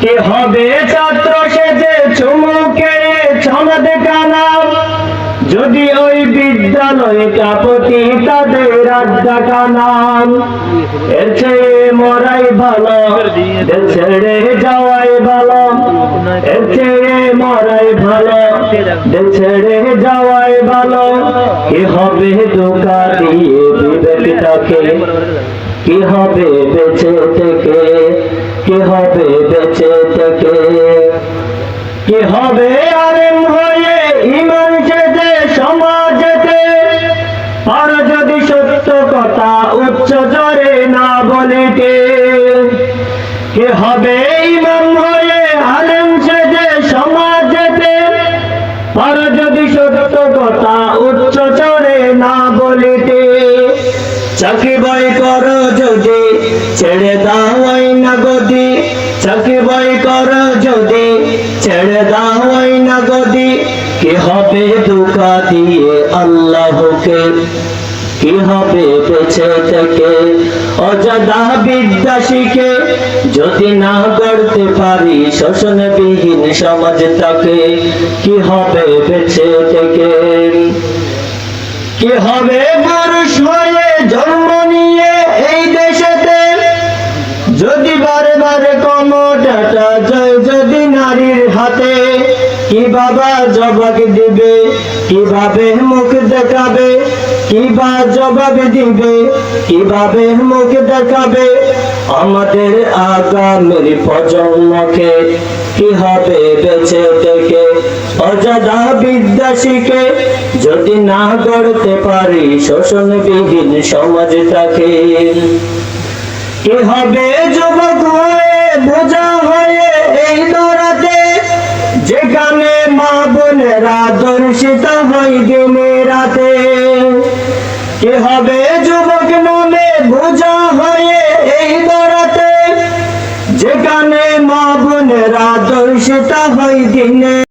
কে হবে ছাত্র সেজে চুমুকে ছমদ কানাম যদি ওই বিদ্যালয়টা প্রতি তাদের আড্ডা কানাম এর মরাই ভালো ছেড়ে যাওয়াই ভালো এর মরাই ভালো ছেড়ে যাওয়াই ভালো। কি হবে দোকা দিয়ে বিবেকটাকে কি হবে বেঁচে থেকে? কি হবে বেঁচে কি হবে আরেম হয়ে ইমান সেজে সমাজেতে আর যদি সত্য কথা উচ্চ জরে না বলিতে কি? হবে ইমাম হয়ে আলেম সেজে সমাজেতে আর যদি সত্য কথা উচ্চ চরে না বলিতে চাকরি বই করো যদি, ছেড়ে দাও না গদি চাকরি বই করো যদি ছেড়ে দাও ওই না গদি কি হবে দুকা দিয়ে আল্লাহকে? কি হবে থেকে? অজাদা বিদ্যা শিখে যদি না পারি কি হবে থেকে? কি হবে পুরুষ হয়ে জন্ম নিয়ে এই দেশেতে? যদি বারে বারে কমটাটা হাতে জবাব দিবে? কীভাবে মুখ দেখাবে? কিবা জবাব দিবে? কীভাবে মুখ দেখাবে? আমাদের প্রজন্মকে কি হবে বেঁচে থেকে? অজাদা যদি না গড়তে পারি, শোষণবিহীন সমাজটাকে কি হবে যুবক হয়ে, বোঝা হয়ে দর্শিত হয় দিনে রাতে কে হবে যুবক নামে বোঝা হয়ে এই দরাতে? যেখানে মা বোনেরা দর্শিত হয় দিনে।